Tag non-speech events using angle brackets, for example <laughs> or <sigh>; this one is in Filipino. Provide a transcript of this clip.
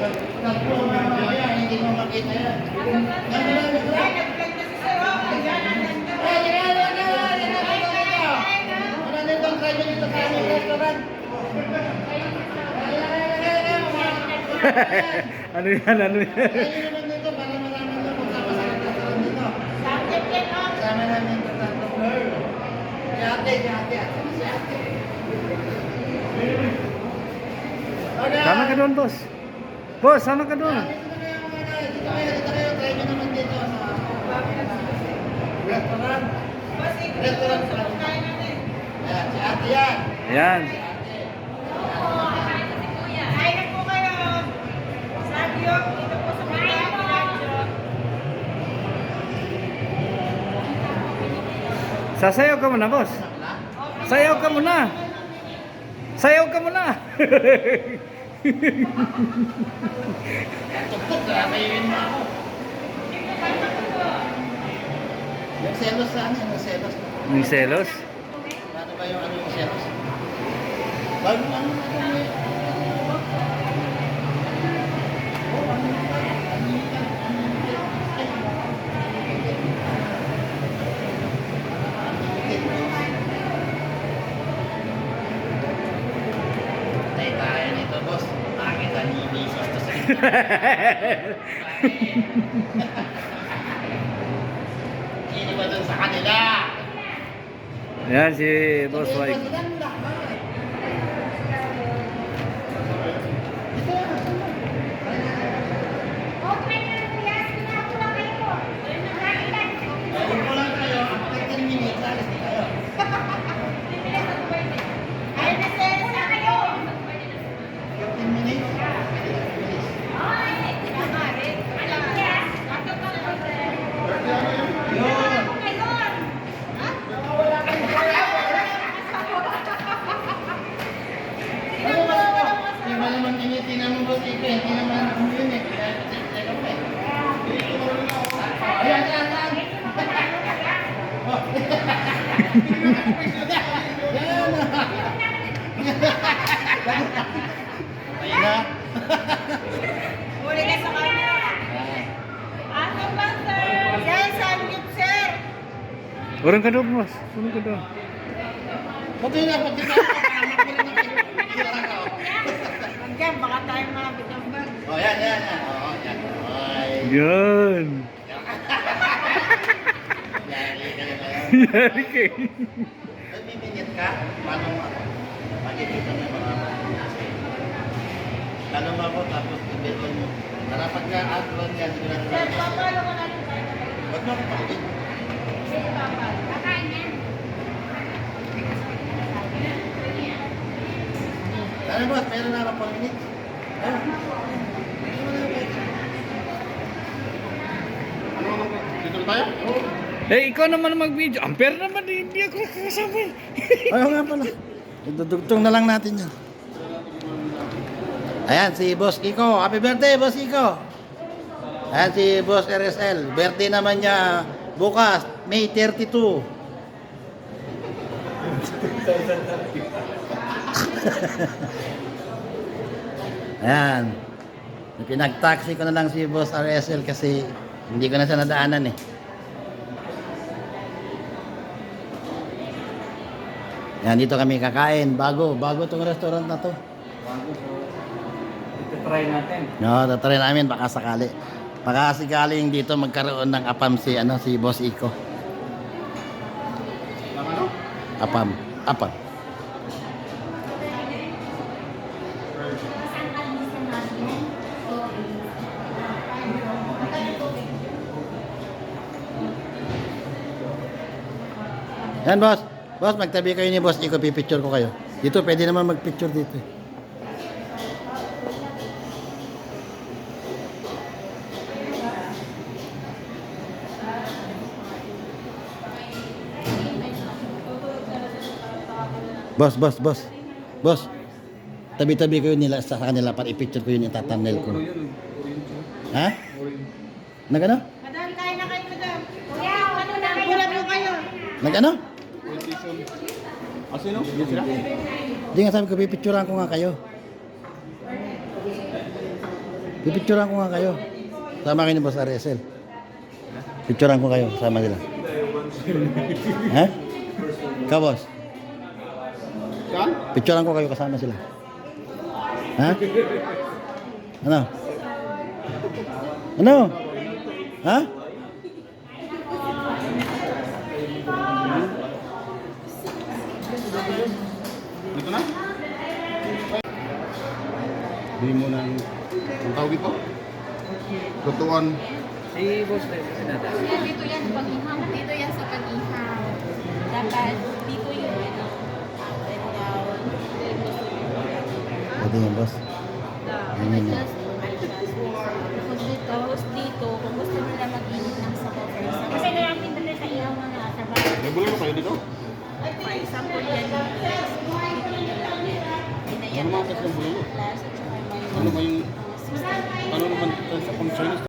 Nagpuma mo yan, hindi mo makita yan. ano yan, ano yan? Sama namin ito, tatlo. Si ate, si ate, si ate. Tama ka doon, boss. Boss, sama ka doon. Restaurant. Restaurant. Ayan. Ayan. Sasayaw ka muna, boss. Sayaw ka muna. Sayaw ka muna. <laughs> Tugtog, kakainin mo ako. Yung selos saan yan? Yung selos. May selos. Ano ba yung ano yung selos? Bago ano ano Sino ba dun sa kanila? Ayan si Boss White. Yeah. <laughs> <laughs> Orang kedua mas, orang kedua. Betul ya, betul Oh, ya ya ya. Oh, yan. Yan. <laughs> Ano boss, meron na ako 4 minutes. Ayun. Dito na tayo? Eh, ikaw naman mag-video. Ampere naman, eh, hindi ako kasama eh. <laughs> Ayaw nga pala. Idudugtong na lang natin yan. Ayan, si Boss Kiko. Happy birthday, Boss Kiko. Ayan si Boss RSL. Birthday naman niya bukas, May 32. <laughs> Ayan. Pinag-taxi ko na lang si Boss RSL kasi hindi ko na siya nadaanan eh. Yan, dito kami kakain. Bago, bago tong restaurant na to. Ito try natin. No, tatry namin baka sakali. Baka sakaling dito magkaroon ng apam si ano si Boss Iko. Apam, apam. Yan boss. Boss, magtabi kayo ni Boss Iko, pipicture ko kayo. Dito, pwede naman magpicture dito. eh. Boss, boss, boss. Boss. Tabi-tabi ko yun nila sa kanila para i-picture ko yun yung tatanel ko. Ha? Nagano? Madam, kain na kayo, madam. Kuya, ano na kayo? Bulag mo kayo. Nagano? Ah, sino? Yun sila? Hindi nga sabi ko, pipicturean ko nga kayo. Pipicturean ko nga kayo. Sama kayo ni Boss RSL. Picturean ko kayo. Sama nila. ha? Ka, boss? Picturean ko kayo kasama sila. Ha? Ano? Ano? Ha? Dito na? Hindi mo nang... Ang tawag ito? Tutuan. Si boss na dito yan sa pag-ihaw. Dito yan sa pag-ihaw. Dapat Pwede nga, boss. Ayun yun. Adjust, adjust. Tapos dito, tapos dito, kung gusto nila mag-init ng for example. Kasi natin dito sa na nasa bahay. May bulalo kayo dito? For example, yan yung. Dito nila yan. Yan na yan. Ano mga kasi ng bulalo? Last, at saka may Ano ba yung... uh, seasoning.